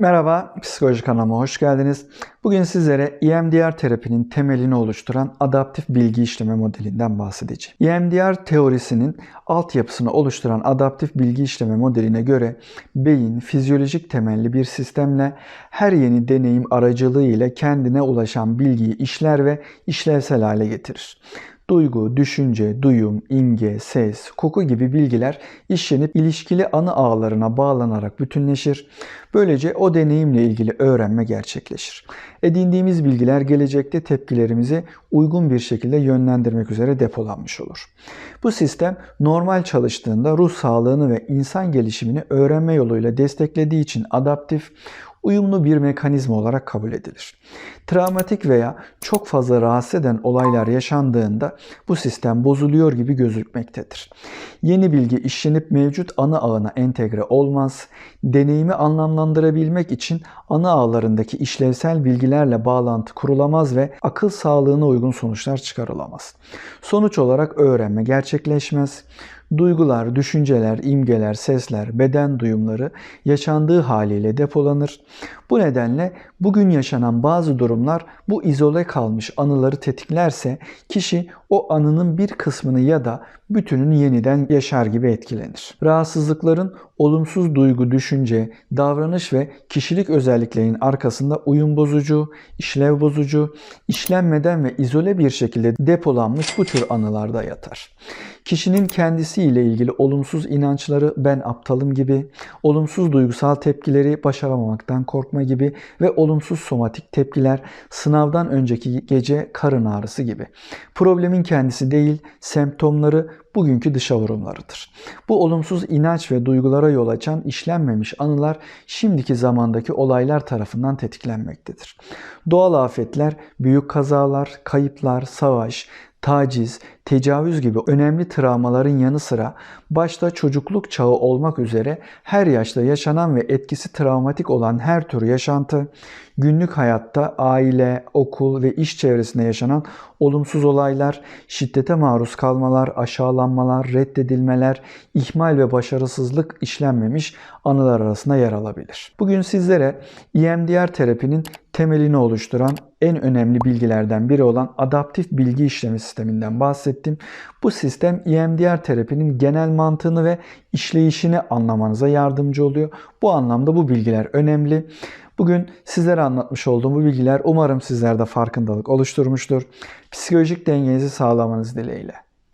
Merhaba, Psikoloji kanalıma hoş geldiniz. Bugün sizlere EMDR terapinin temelini oluşturan adaptif bilgi işleme modelinden bahsedeceğim. EMDR teorisinin altyapısını oluşturan adaptif bilgi işleme modeline göre beyin fizyolojik temelli bir sistemle her yeni deneyim aracılığıyla kendine ulaşan bilgiyi işler ve işlevsel hale getirir. Duygu, düşünce, duyum, imge, ses, koku gibi bilgiler işlenip ilişkili anı ağlarına bağlanarak bütünleşir. Böylece o deneyimle ilgili öğrenme gerçekleşir. Edindiğimiz bilgiler gelecekte tepkilerimizi uygun bir şekilde yönlendirmek üzere depolanmış olur. Bu sistem normal çalıştığında ruh sağlığını ve insan gelişimini öğrenme yoluyla desteklediği için adaptif, uyumlu bir mekanizma olarak kabul edilir. Travmatik veya çok fazla rahatsız eden olaylar yaşandığında bu sistem bozuluyor gibi gözükmektedir. Yeni bilgi işlenip mevcut ana ağına entegre olmaz. Deneyimi anlamlandırabilmek için ana ağlarındaki işlevsel bilgilerle bağlantı kurulamaz ve akıl sağlığına uygun sonuçlar çıkarılamaz. Sonuç olarak öğrenme gerçekleşmez. Duygular, düşünceler, imgeler, sesler, beden duyumları yaşandığı haliyle depolanır. Bu nedenle bugün yaşanan bazı durumlar bu izole kalmış anıları tetiklerse kişi o anının bir kısmını ya da bütününü yeniden yaşar gibi etkilenir. Rahatsızlıkların olumsuz duygu, düşünce, davranış ve kişilik özelliklerinin arkasında uyum bozucu, işlev bozucu, işlenmeden ve izole bir şekilde depolanmış bu tür anılarda yatar. Kişinin kendisiyle ilgili olumsuz inançları ben aptalım gibi, olumsuz duygusal tepkileri başaramamaktan korkma gibi ve olumsuz somatik tepkiler sınavdan önceki gece karın ağrısı gibi. Problemin kendisi değil, semptomları bugünkü dışa vurumlarıdır. Bu olumsuz inanç ve duygulara yol açan işlenmemiş anılar şimdiki zamandaki olaylar tarafından tetiklenmektedir. Doğal afetler, büyük kazalar, kayıplar, savaş, taciz, tecavüz gibi önemli travmaların yanı sıra başta çocukluk çağı olmak üzere her yaşta yaşanan ve etkisi travmatik olan her tür yaşantı, günlük hayatta aile, okul ve iş çevresinde yaşanan olumsuz olaylar, şiddete maruz kalmalar, aşağılanmalar, reddedilmeler, ihmal ve başarısızlık işlenmemiş anılar arasında yer alabilir. Bugün sizlere EMDR terapinin temelini oluşturan en önemli bilgilerden biri olan adaptif bilgi işlemi sisteminden bahsettim. Bu sistem EMDR terapinin genel mantığını ve işleyişini anlamanıza yardımcı oluyor. Bu anlamda bu bilgiler önemli. Bugün sizlere anlatmış olduğum bu bilgiler umarım sizlerde farkındalık oluşturmuştur. Psikolojik dengenizi sağlamanız dileğiyle.